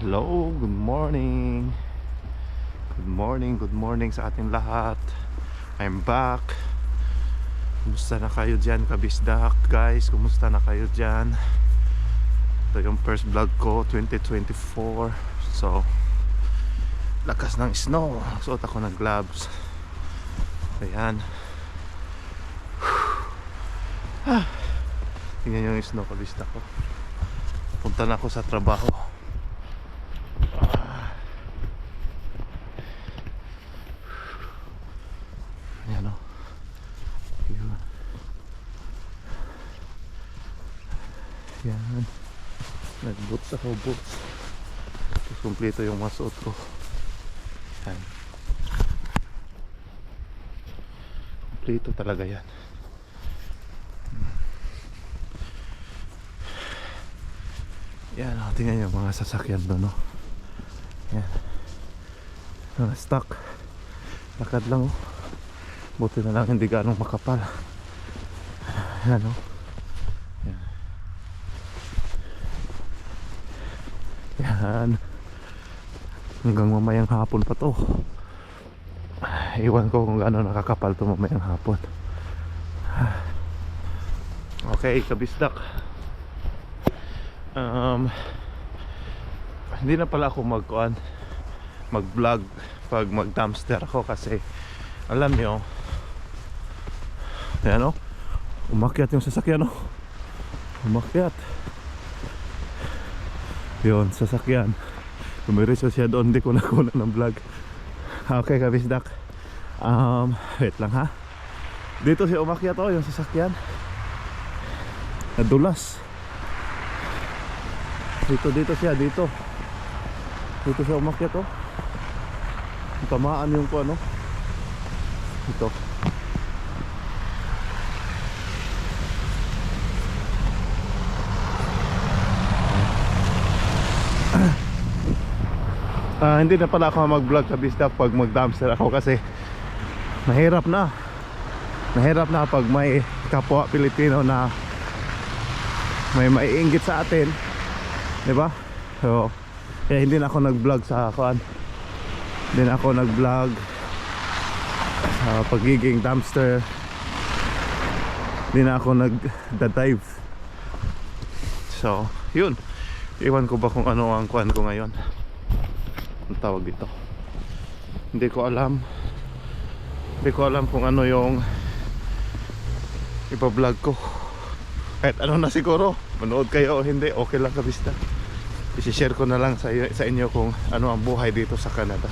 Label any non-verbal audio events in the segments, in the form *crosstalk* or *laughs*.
Hello, good morning. Good morning, good morning sa ating lahat. I'm back. Kumusta na kayo dyan, kabisdak guys? Kumusta na kayo dyan? Ito yung first vlog ko, 2024. So, lakas ng snow. Suot ako ng gloves. Ayan. *sighs* Ah. Tingnan yung snow, kabisdak ko. Punta na ako sa trabaho. Yan. Nag-boots ako, boots. Tapos kumpleto yung mga suot ko. Yan. Kumpleto talaga yan. Yan o, tingnan yung mga sasakyan doon o. Yan. Mga stock. Lakad lang o. Buti na lang hindi ganong makapal. Yan o. Yan. Hanggang mamayang hapon pa to. Iwan ko kung gaano nakakapal to mamayang hapon. Okay, kabisdak. Um, hindi na pala ako magkuan mag-vlog pag mag-dumpster ako kasi alam nyo Ayan o. Umakyat yung sasakyan o. Umakyat. Yun, sasakyan. Tumiritso siya doon. Hindi ko *laughs* nakuna ng vlog. Okay, kabisdak. Um, wait lang ha. Dito siya umakyat o, yung sasakyan. Nadulas. Dito, dito siya, dito. Dito siya umakyat o. Tamaan yung ko ano. Ito. Ah, hindi na pala ako mag-vlog sa Bista pag mag-dumpster ako kasi mahirap na. Mahirap na pag may kapwa Pilipino na may maiinggit sa atin. 'Di ba? So, kaya hindi na ako nag-vlog sa kuan. Hindi na ako nag-vlog sa pagiging dumpster. Hindi na ako nag-dive. So, yun. Iwan ko ba kung ano ang kuan ko ngayon ang tawag dito. Hindi ko alam. Hindi ko alam kung ano yung ipa-vlog ko. Kahit ano na siguro manood kayo o hindi okay lang kabista isi-share ko na lang sa, sa inyo kung ano ang buhay dito sa Canada.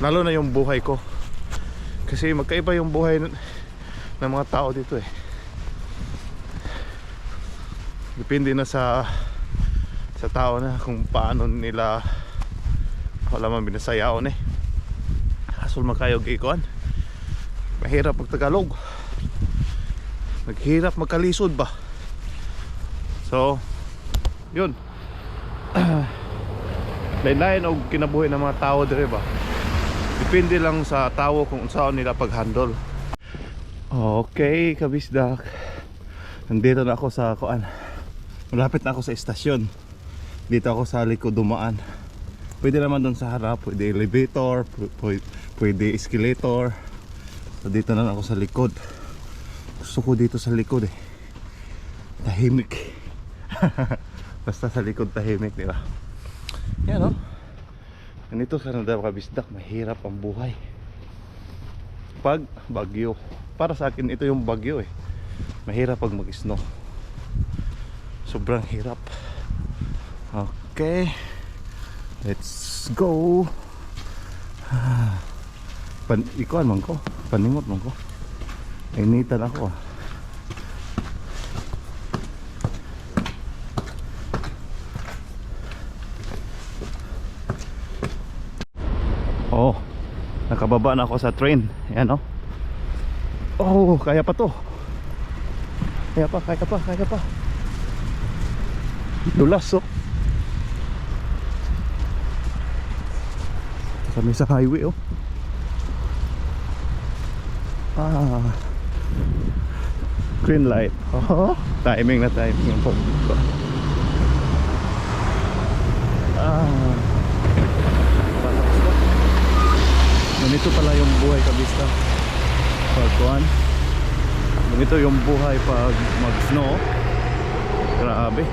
Lalo na yung buhay ko. Kasi magkaiba yung buhay ng, ng mga tao dito eh. Depende na sa sa tao na kung paano nila wala man binasayaon eh hasol makayog ikuan mahirap pag Tagalog maghirap magkalisod ba? So yun. *clears throat* Lain-lain og kinabuhi ng mga tao dire ba? Depende lang sa tao kung saan nila pag-handle. Okay kabisdak nandito na ako sa kuan malapit na ako sa estasyon. Dito ako sa likod dumaan pwede naman doon sa harap pwede elevator pwede, escalator. So dito na ako sa likod. Gusto ko dito sa likod eh. Tahimik. *laughs* Basta sa likod tahimik di ba? Yan o ganito sa Canada kabisdak. Mahirap ang buhay. Pag bagyo. Para sa akin ito yung bagyo eh. Mahirap pag mag snow sobrang hirap. Okay Let's go. Pan ikuan man ko. Paningot man ko. Initan ako ah. Oh. Nakababa na ako sa train. Ayan oh. Oh, kaya pa to. Kaya pa, kaya pa, kaya pa. Dulas oh. kami sa highway oh. Ah. Green light. Oh timing na timing yung pag ko. Ah. Ganito pala yung buhay kabista pag kuhan ganito yung buhay pag mag snow grabe.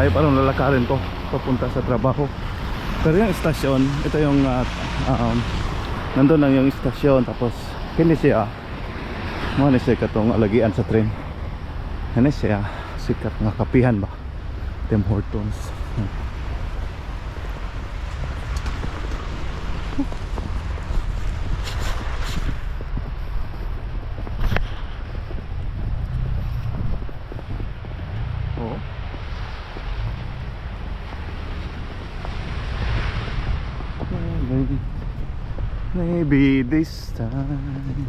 Layo pa nung lalakarin ko papunta sa trabaho. Pero yung istasyon ito yung uh, um, nandun lang yung istasyon tapos kini siya mo ni siya katong alagian sa train. Ano siya sikat nga kapihan ba? Tim Hortons. Hmm. Oo. Maybe, maybe this time.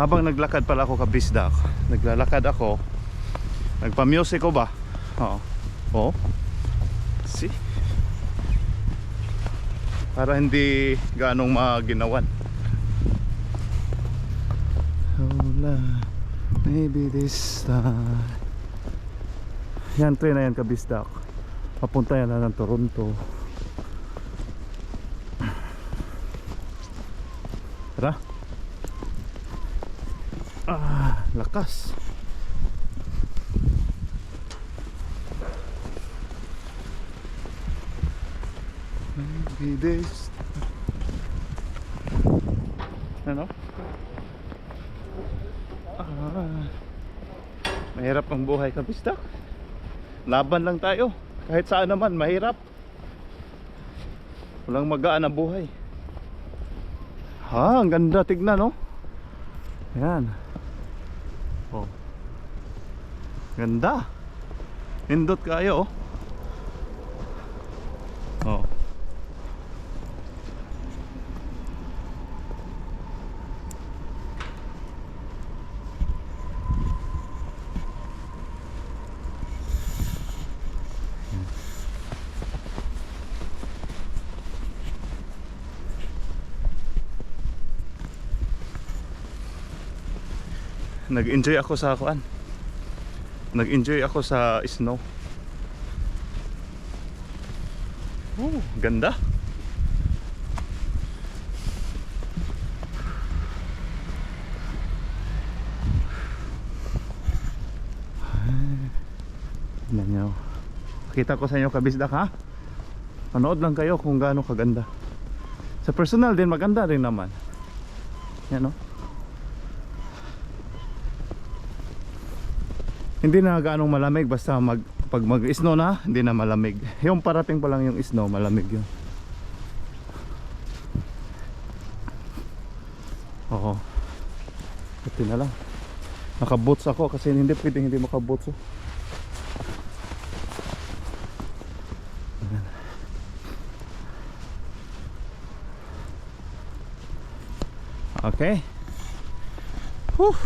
Habang naglakad pala ako kabisdak Naglalakad ako. Nagpa-music ko ba? Oo. Oo. See? Para hindi ganong maginawan. Hola Maybe this time. Yan, train na yan kabisdak Papunta yan na ng Toronto Tara. Ah, lakas. Maybe this Ano? Ah, mahirap ang buhay kabistak Laban lang tayo. Kahit saan naman, mahirap. Walang magaan ang buhay Ha, ang ganda. Tignan no? Yan Oh. Ganda. Nindot kayo Oh Nag-enjoy ako sa kuan. Nag-enjoy ako sa snow. Oh, ganda. Nyo. Kita ko sa inyo kabisdak ha. Panood lang kayo kung gaano kaganda. Sa personal din maganda rin naman. Yan no. Hindi na gaanong malamig basta mag pag mag-snow na, hindi na malamig. Yung parating pa lang yung snow, malamig yun. Oo. Buti na lang. Naka-boots ako kasi hindi pwedeng hindi maka-boots. Oh. Okay. Whew.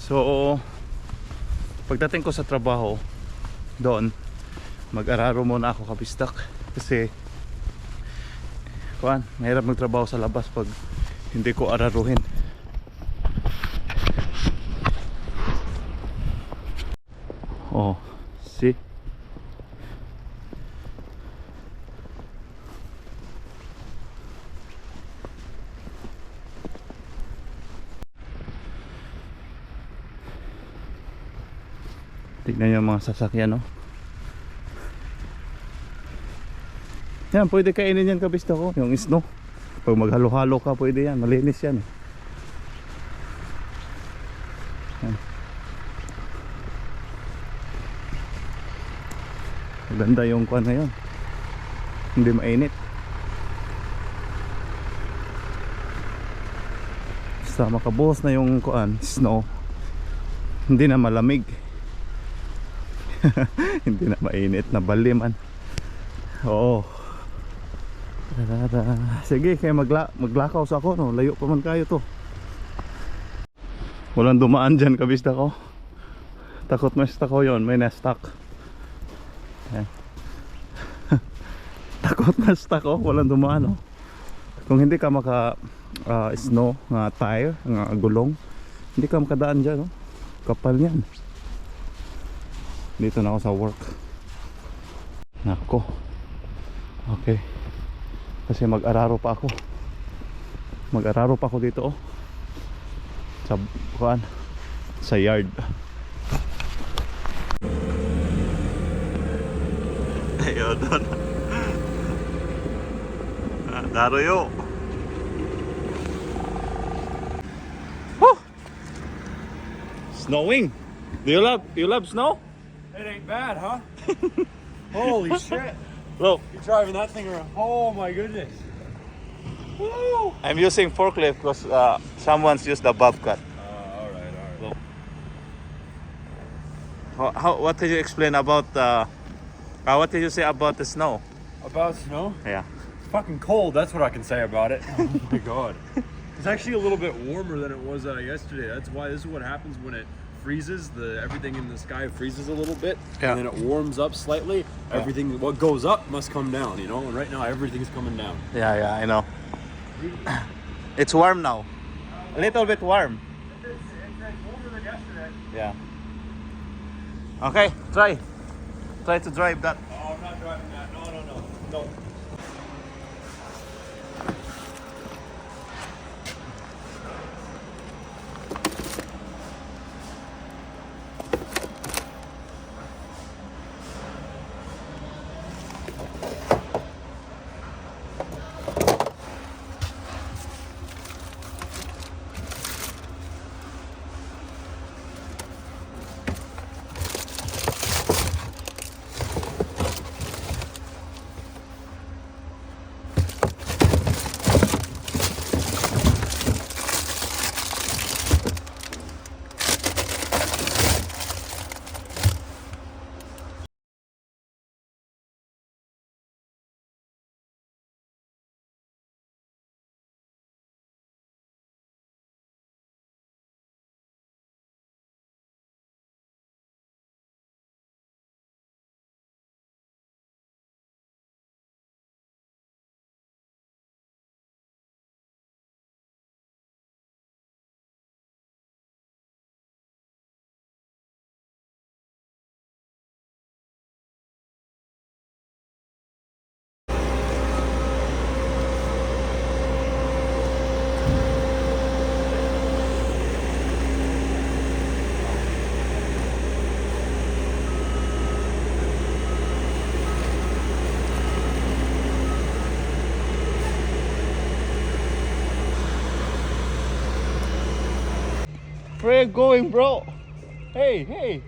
So, pagdating ko sa trabaho doon mag-araro muna ako kabistak. Kasi kuan mahirap magtrabaho sa labas pag hindi ko araruhin. Oh see Tignan yung mga sasakyan, no? Yan, pwede kainin yan kabista ko, yung snow. Pag maghalo-halo ka, pwede yan. Malinis yan. eh. Yan. Maganda yung kuan na yun. Hindi mainit. Basta makabuhos na yung kuan, snow. Hindi na malamig. *laughs* hindi na mainit na baliman oo. Tarara. sige kaya magla maglakaw sa ako no? Layo pa man kayo to. Walang dumaan dyan kabista ko takot mas ko yon may na-stuck *laughs* takot mas ko walang dumaan no? Kung hindi ka maka ah, snow nga tire nga gulong hindi ka makadaan dyan no? Kapal yan. Dito na ako sa work. Nako. Okay. Kasi mag-araro pa ako. Mag-araro pa ako dito oh. Sa kuan sa yard. Ayo doon. Daro yo. Snowing. Do you love you love snow? It ain't bad, huh? *laughs* Holy shit. Look, You're driving that thing around. Oh my goodness. Woo! I'm using forklift because uh, someone's used the bobcat. Uh, all right, all right. How, how, what did you explain about uh, uh, what did you say about the snow? About snow? Yeah. It's fucking cold. That's what I can say about it. *laughs* Oh my god. It's actually a little bit warmer than it was uh, yesterday. That's why this is what happens when it freezes. The everything in the sky freezes a little bit, Yeah. and then it warms up slightly. Everything what goes up must come down, you know. And right now everything's coming down. Yeah, yeah, I know. *clears throat* It's warm now. A little bit warm. It's, warmer than yesterday. Yeah. Okay, try. Try to drive that. Oh, I'm not driving that. No, no, no, no. You going, bro? Hey, hey.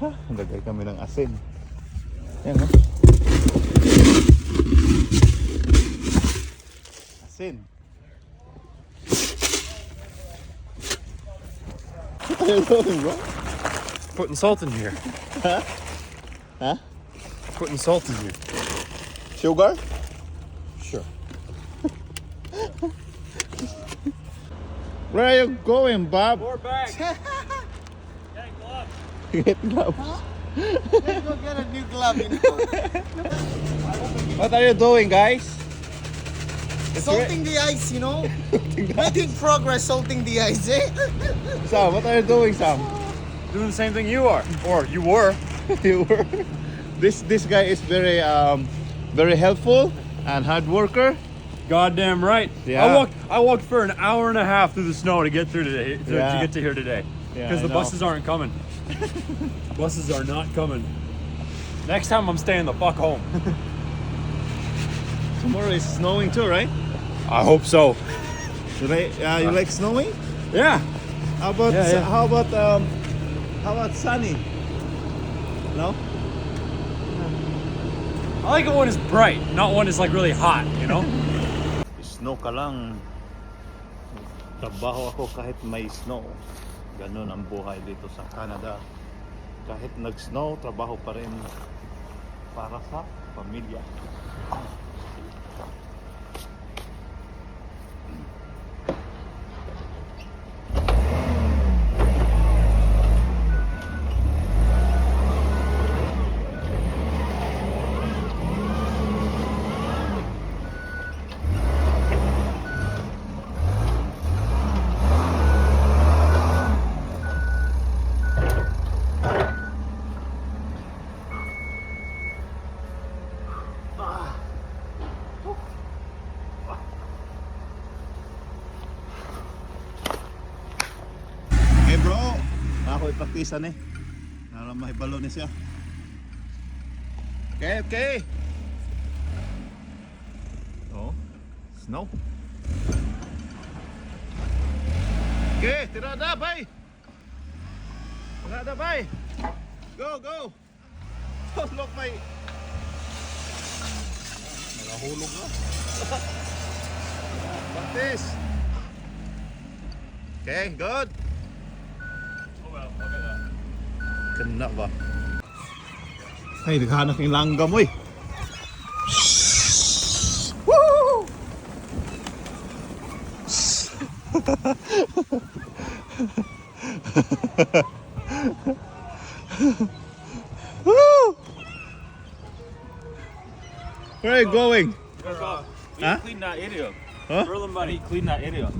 Ha, nagay kami ng asin. Yan, no? Asin. What are you doing, bro? Putting salt in here. Huh? Huh? Putting salt in here. Sugar? Where are you going, Bob? More bags. *laughs* Get gloves. Let's go get a new glove, you know. What are you doing, guys? salting the ice, you know. *laughs* Making progress, salting the ice, eh? *laughs* Sam, what are you doing, Sam? Doing the same thing you are, or you were. you were. This this guy is very um very helpful and hard worker. Goddamn right. Yeah. I walked. I walked for an hour and a half through the snow to get through today. To, Yeah. to get to here today. Yeah, Because I the know. buses aren't coming. *laughs* buses are not coming. Next time I'm staying the fuck home. Tomorrow is snowing too, right? I hope so. You like uh, you like snowing? Yeah. How about Yeah, yeah. how about um how about sunny? No? I like it when it's bright, not when it's like really hot. You know. *laughs* Snow ka lang. Trabaho ako kahit may snow. Ganun ang buhay dito sa Canada. Kahit nag-snow, trabaho pa rin para sa pamilya. Ipaktisan eh. Nara may balon ni siya. Okay, okay. Oh, snow. Okay, tira na, bay. Tira na, bay. Go, go. Oh, look, may... Nakahulog na. *laughs* Practice. Okay, good. Oh well, look at that. Kena ba? Ay, naghahanap ng langgam, oy. Woo! Woo! Where are you going? We Huh? clean that area. Huh? Berlin buddy, clean that area.